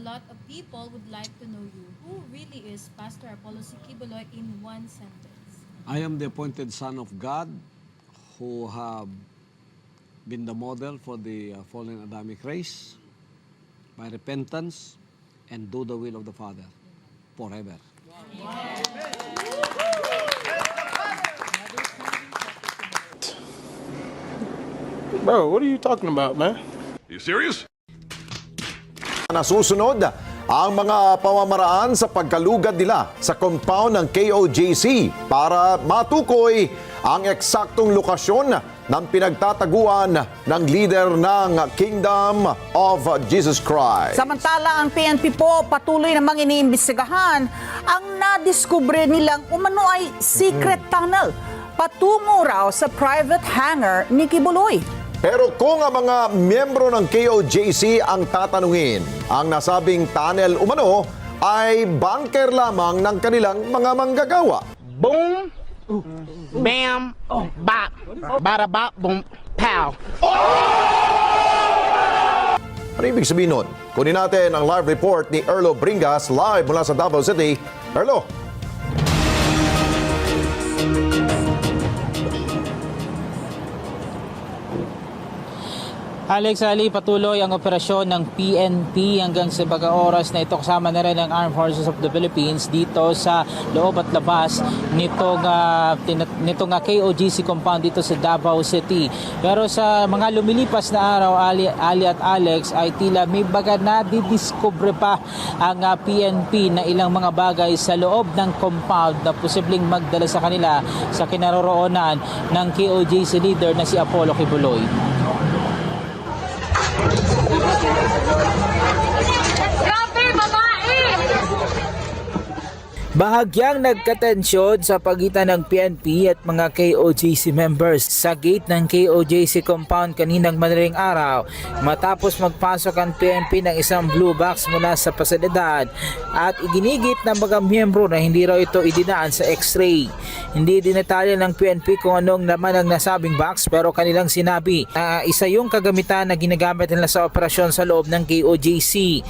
a lot of people would like to know you. Who really is Pastor Apollo Sikibuloy in one sentence? I am the appointed son of God who have been the model for the uh, fallen Adamic race by repentance and do the will of the Father forever. Bro, what are you talking about, man? You serious? Nasusunod ang mga pamamaraan sa pagkalugad nila sa compound ng KOJC para matukoy ang eksaktong lokasyon ng pinagtataguan ng leader ng Kingdom of Jesus Christ. Samantala, ang PNP po patuloy namang iniimbestigahan ang nadiskubre nilang umano ay secret tunnel patungo raw sa private hangar ni Kibuloy. Pero kung ang mga miyembro ng KOJC ang tatanungin, ang nasabing tunnel umano ay bunker lamang ng kanilang mga manggagawa. Boom, bam, bop, bada bop, boom, pow. Ano ibig sabihin nun? Kunin natin ang live report ni Erlo Bringas live mula sa Davao City. Erlo, Alex Ali, patuloy ang operasyon ng PNP hanggang sa baga oras na ito kasama na rin ang Armed Forces of the Philippines dito sa loob at labas nitong, uh, nitong uh, KOGC compound dito sa Davao City. Pero sa mga lumilipas na araw, Ali, Ali at Alex, ay tila may baga na didiscover pa ang uh, PNP na ilang mga bagay sa loob ng compound na posibleng magdala sa kanila sa kinaroroonan ng KOGC leader na si Apollo Kibuloy. Bahagyang nagkatensyon sa pagitan ng PNP at mga KOJC members sa gate ng KOJC compound kaninang madaling araw matapos magpasok ang PNP ng isang blue box mula sa pasilidad at iginigit ng mga miyembro na hindi raw ito idinaan sa x-ray. Hindi dinetalya ng PNP kung anong laman ang nasabing box pero kanilang sinabi na isa yung kagamitan na ginagamit nila sa operasyon sa loob ng KOJC.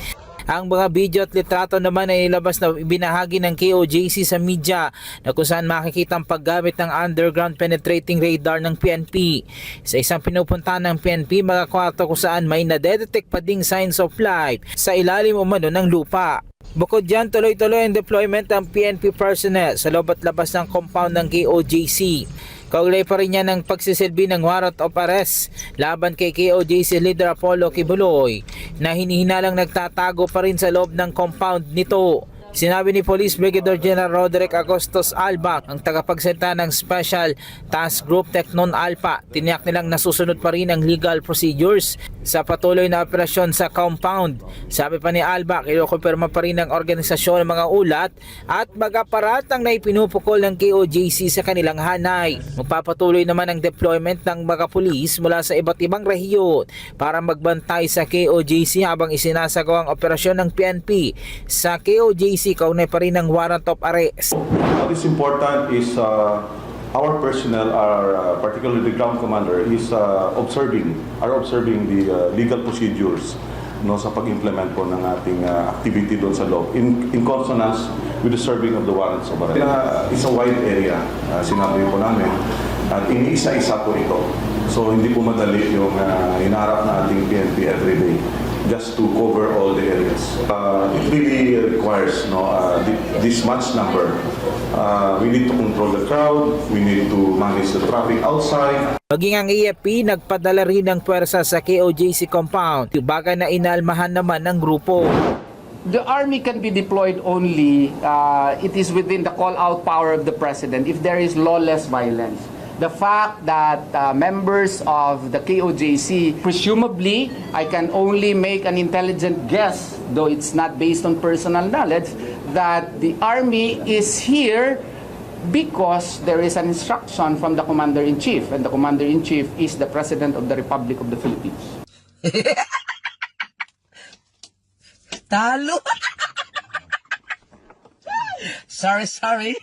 Ang mga video at litrato naman ay nilabas na binahagi ng KOJC sa media na kung saan makikita ang paggamit ng underground penetrating radar ng PNP. Sa isang pinupuntahan ng PNP, mga kwarto kung saan may nadedetect pa ding signs of life sa ilalim umano ng lupa. Bukod dyan, tuloy-tuloy ang deployment ng PNP personnel sa loob at labas ng compound ng KOJC. Kaugnay pa rin yan ng pagsisilbi ng warrant of arrest laban kay KOJC leader Apollo Kibuloy na hinihinalang nagtatago pa rin sa loob ng compound nito. Sinabi ni Police Brigadier General Roderick Agostos Alba, ang tagapagsalita ng Special Task Group Technon Alpha, tiniyak nilang nasusunod pa rin ang legal procedures sa patuloy na operasyon sa compound. Sabi pa ni Alba, kinukumpirma pa rin ng organisasyon ng mga ulat at mag-aparat ang naipinupukol ng KOJC sa kanilang hanay. Magpapatuloy naman ang deployment ng mga pulis mula sa iba't ibang rehiyon para magbantay sa KOJC habang isinasagawa ang operasyon ng PNP sa KOJC kaunay pa rin ng warrant of arrest. What is important is uh, our personnel, are, uh, particularly the ground commander, is uh, observing, are observing the uh, legal procedures no, sa pag-implement po ng ating uh, activity doon sa loob in, in consonance with the serving of the warrants of arrest. Uh, it's a wide area, uh, sinabi po namin, at iniisa-isa po ito. So hindi po madali yung uh, inaharap na ating PNP every day just to cover all the areas. Uh, it really requires no, uh, thi- this much number. Uh, we need to control the crowd, we need to manage the traffic outside, Maging ang AFP nagpadala rin ng pwersa sa KOJC compound, bagay na inalmahan naman ng grupo. The army can be deployed only, uh, it is within the call-out power of the president if there is lawless violence. The fact that uh, members of the KOJC, presumably, I can only make an intelligent guess, though it's not based on personal knowledge, that the army is here because there is an instruction from the commander-in-chief, and the commander-in-chief is the president of the Republic of the Philippines. Talo! sorry, sorry.